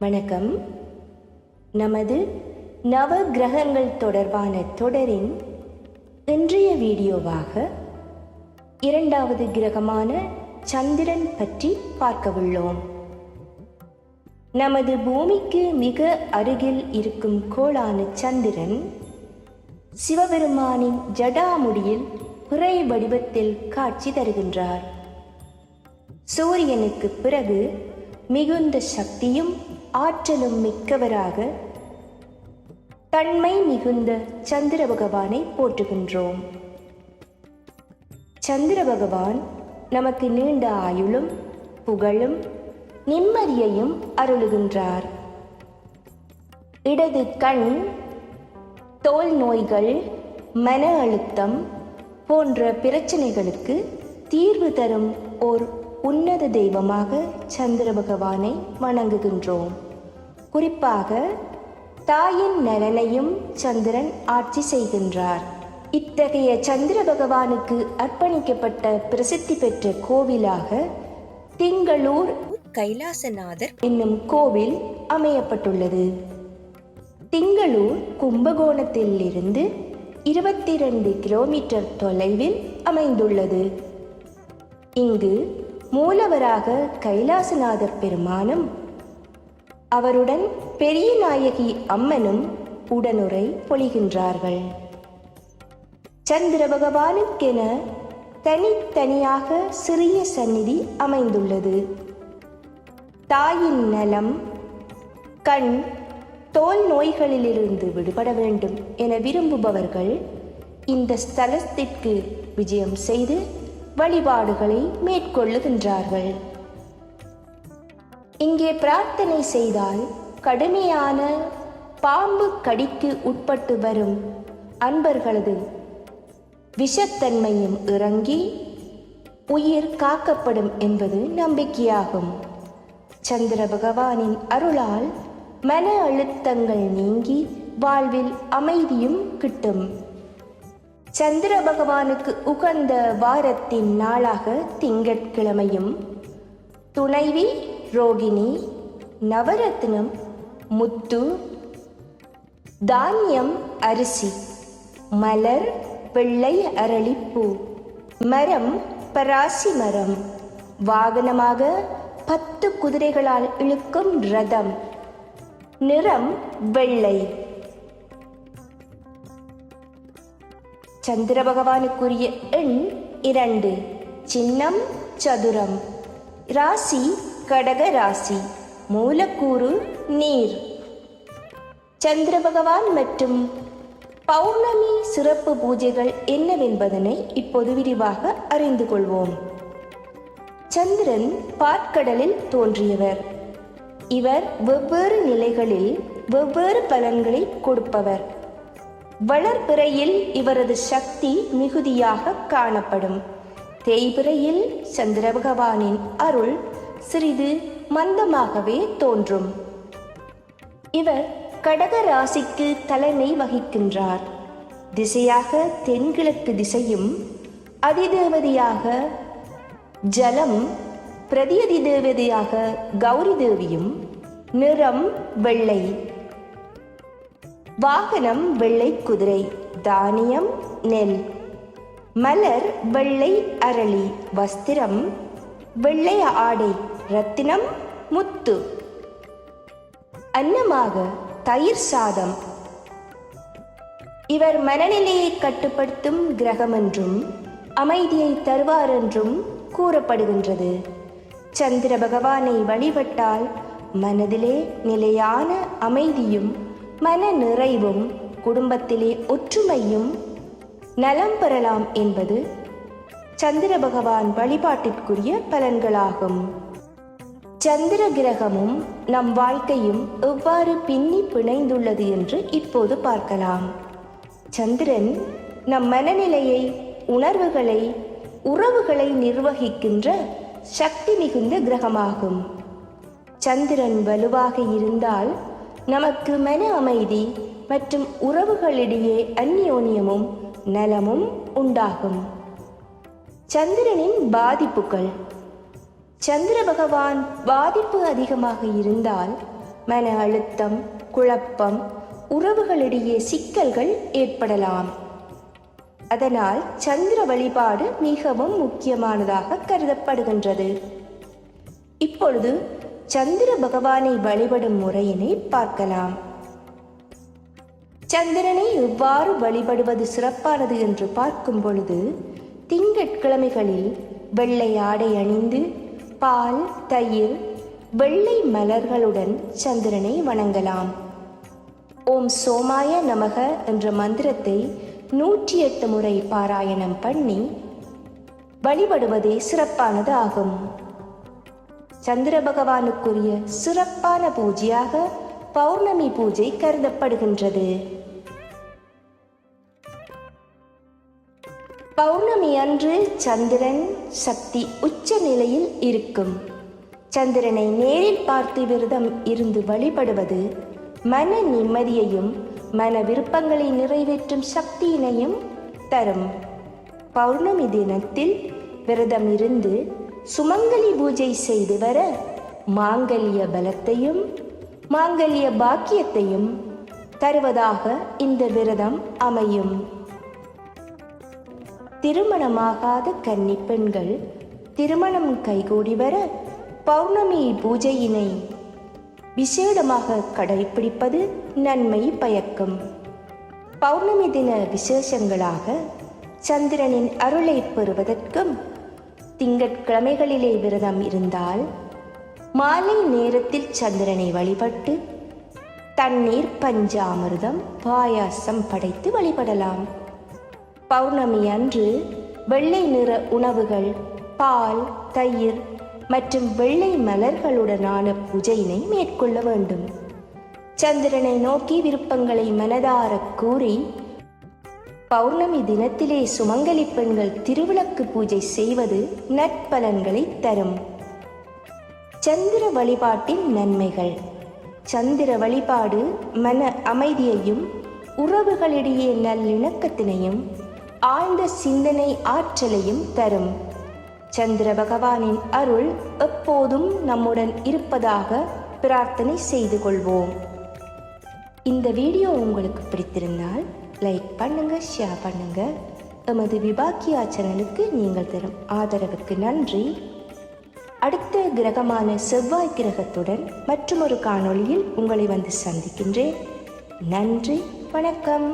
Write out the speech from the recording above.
வணக்கம். நமது நவ கிரகங்கள் தொடர்பான தொடரின் இன்றைய வீடியோவாக இரண்டாவது கிரகமான சந்திரன் பற்றி பார்க்கவுள்ளோம். நமது பூமிக்கு மிக அருகில் இருக்கும் கோளான சந்திரன் சிவபெருமானின் ஜடாமுடியில் பிறை வடிவத்தில் காட்சி தருகின்றார். சூரியனுக்கு பிறகு மிகுந்த சக்தியும் ஆற்றலும் மிக்கவராக தன்மை மிகுந்த சந்திர பகவானை போற்றுகின்றோம். சந்திர பகவான் நமக்கு நீண்ட ஆயுளும் புகழும் நிம்மதியையும் அருளுகின்றார். இடது கண் தோல் நோய்கள் மன அழுத்தம் போன்ற பிரச்சனைகளுக்கு தீர்வு தரும் ஓர் உன்னத தெய்வமாக சந்திர பகவானை வணங்குகின்றோம். குறிப்பாக தாயின் நலனையும் சந்திரன் ஆட்சி செய்கின்றார். இத்தகைய சந்திர பகவானுக்கு அர்ப்பணிக்கப்பட்ட பிரசித்தி பெற்ற கோவிலாக திங்களூர் கைலாசநாதர் என்னும் கோவில் அமையப்பட்டுள்ளது. திங்களூர் கும்பகோணத்தில் இருந்து இருபத்தி ரெண்டு கிலோமீட்டர் தொலைவில் அமைந்துள்ளது. இங்கு மூலவராக கைலாசநாதர் பெருமானும் அவருடன் பெரிய நாயகி அம்மனும் உடனுரை பொழிகின்றார்கள். சந்திர பகவானுக்கென தனித்தனியாக சிறிய சந்நிதி அமைந்துள்ளது. தாயின் நலம் கண் தோல் நோய்களிலிருந்து விடுபட வேண்டும் என விரும்புபவர்கள் இந்த ஸ்தலத்திற்கு விஜயம் செய்து வழிபாடுகளை மேற்கொள்ளுகின்றார்கள். இங்கே பிரார்த்தனை செய்தால் கடுமையான பாம்பு கடிக்கு உட்பட்டு வரும். அன்பர்களது விஷத்தன்மையும் இறங்கி உயிர் காக்கப்படும் என்பது நம்பிக்கையாகும். சந்திர பகவானின் அருளால் மன அழுத்தங்கள் நீங்கி வாழ்வில் அமைதியும் கிட்டும். சந்திர பகவானுக்கு உகந்த வாரத்தின் நாளாக திங்கட்கிழமையும். துணைவி ரோகிணி நவரத்னம் முத்து தானியம் அரிசி மலர் வெள்ளை அரளிப்பூ மரம் பராசி மரம் வாகனமாக பத்து குதிரைகளால் இழுக்கும் ரதம் நிறம் வெள்ளை. சந்திர பகவானுக்குரிய எண் இரண்டு சின்னம் சதுரம் ராசி கடக ராசி மூலக்கூறு நீர். சந்திர பகவான் மற்றும் பௌர்ணமி சிறப்பு பூஜைகள் என்னவென்பதனை இப்போது விரிவாக அறிந்து கொள்வோம். சந்திரன் பாற்கடலில் தோன்றியவர். இவர் வெவ்வேறு நிலைகளில் வெவ்வேறு பலன்களை கொடுப்பவர். வளர்பிறையில் இவரது சக்தி மிகுதியாக காணப்படும். தேய்பிறையில் சந்திர பகவானின் அருள் சிறிது மந்தமாகவே தோன்றும். இவர் கடக ராசிக்கு தலைமை வகிக்கின்றார். திசையாக தென்கிழக்கு திசையும் அதிதேவதையாக ஜலம் பிரதியதி தேவதையாக கௌரி தேவியும் நிறம் வெள்ளை. வாகனம் வெள்ளை குதிரை தானியம் நெல். மலர் வெள்ளை அரளி வஸ்திரம் வெள்ளை ஆடை ரத்தினம் முத்து. அன்னமாக தயிர் சாதம். இவர் மனநிலையை கட்டுப்படுத்தும் கிரகம் என்றும் அமைதியை தருவார் என்றும் கூறப்படுகின்றது. சந்திர பகவானை வழிபட்டால் மனதிலே நிலையான அமைதியும் மன நிறைவும் குடும்பத்திலே ஒற்றுமையும் நலம் பெறலாம் என்பது சந்திர பகவான் வழிபாட்டிற்குரிய பலன்களாகும். சந்திர கிரகமும் நம் வாழ்க்கையும் எவ்வாறு பின்னி பிணைந்துள்ளது என்று இப்போது பார்க்கலாம். சந்திரன் நம் மனநிலையை உணர்வுகளை உறவுகளை நிர்வகிக்கின்ற சக்தி மிகுந்த கிரகமாகும். சந்திரன் வலுவாக இருந்தால் நமக்கு மன அமைதி மற்றும் உறவுகளிடையே அந்யோன்யமும் நலமும் உண்டாகும். சந்திரனின் பாதிப்புகள். சந்திர பகவான் பாதிப்பு அதிகமாக இருந்தால் மன அழுத்தம் குழப்பம் உறவுகளிடையே சிக்கல்கள் ஏற்படலாம். அதனால் சந்திர வழிபாடு மிகவும் முக்கியமானதாக கருதப்படுகின்றது. இப்பொழுது சந்திர பகவானை வழிபடும் முறையினை பார்க்கலாம். சந்திரனை எவ்வாறு வழிபடுவது சிறப்பானது என்று பார்க்கும் பொழுது திங்கட்கிழமைகளில் வெள்ளை ஆடை அணிந்து பால் தயிர் வெள்ளை மலர்களுடன் சந்திரனை வணங்கலாம். ஓம் சோமாய நமக என்ற மந்திரத்தை நூற்றி எட்டு முறை பாராயணம் பண்ணி வழிபடுவதே சிறப்பானது ஆகும். சந்திர பகவானுக்குரிய சிறப்பான பூஜையாக பௌர்ணமி பூஜை கருதப்படுகின்றது. பௌர்ணமி அன்று சந்திரன் சக்தி உச்ச நிலையில் இருக்கும். சந்திரனை நேரில் பார்த்து விரதம் இருந்து வழிபடுவது மன நிம்மதியையும் மன விருப்பங்களை நிறைவேற்றும் சக்தியினையும் தரும். பௌர்ணமி தினத்தில் விரதம் இருந்து சுமங்கலி பூஜை செய்து வர மாங்கல்ய பலத்தையும் மாங்கல்ய பாக்கியத்தையும் தருவதாக இந்த விரதம் அமையும். திருமணமாகாத கன்னிப்பெண்கள் திருமணம் கைகூடி வர பௌர்ணமி பூஜையினை விசேடமாக கடைபிடிப்பது நன்மை பயக்கும். பௌர்ணமி தின விசேஷங்களாக சந்திரனின் அருளை பெறுவதற்கும் திங்கட்கிழமைகளிலே விரதம் இருந்தால் மாலை நேரத்தில் சந்திரனை வழிபட்டு தண்ணீர் பஞ்சாமிர்தம் பாயாசம் படைத்து வழிபடலாம். பௌர்ணமி அன்று வெள்ளை நிற உணவுகள் பால் தயிர் மற்றும் வெள்ளை மலர்களுடனான பூஜையினை மேற்கொள்ள வேண்டும். சந்திரனை நோக்கி விருப்பங்களை மனதார கூறி பௌர்ணமி தினத்திலே சுமங்கலி பெண்கள் திருவிளக்கு பூஜை செய்வது நற்பலன்களை தரும். சந்திர வழிபாட்டின் நன்மைகள். சந்திர வழிபாடு மன அமைதியையும் உறவுகளிடையே நல்லிணக்கத்தினையும் ஆழ்ந்த சிந்தனை ஆற்றலையும் தரும். சந்திர பகவானின் அருள் எப்போதும் நம்முடன் இருப்பதாக பிரார்த்தனை செய்து கொள்வோம். இந்த வீடியோ உங்களுக்கு பிடித்திருந்தால் லைக் பண்ணுங்க ஷேர் பண்ணுங்க. எமது விபாக்கியா சேனலுக்கு நீங்கள் தரும் ஆதரவுக்கு நன்றி. அடுத்த கிரகமான செவ்வாய் கிரகத்துடன் மற்றொரு காணொளியில் உங்களை வந்து சந்திக்கின்றேன். நன்றி வணக்கம்.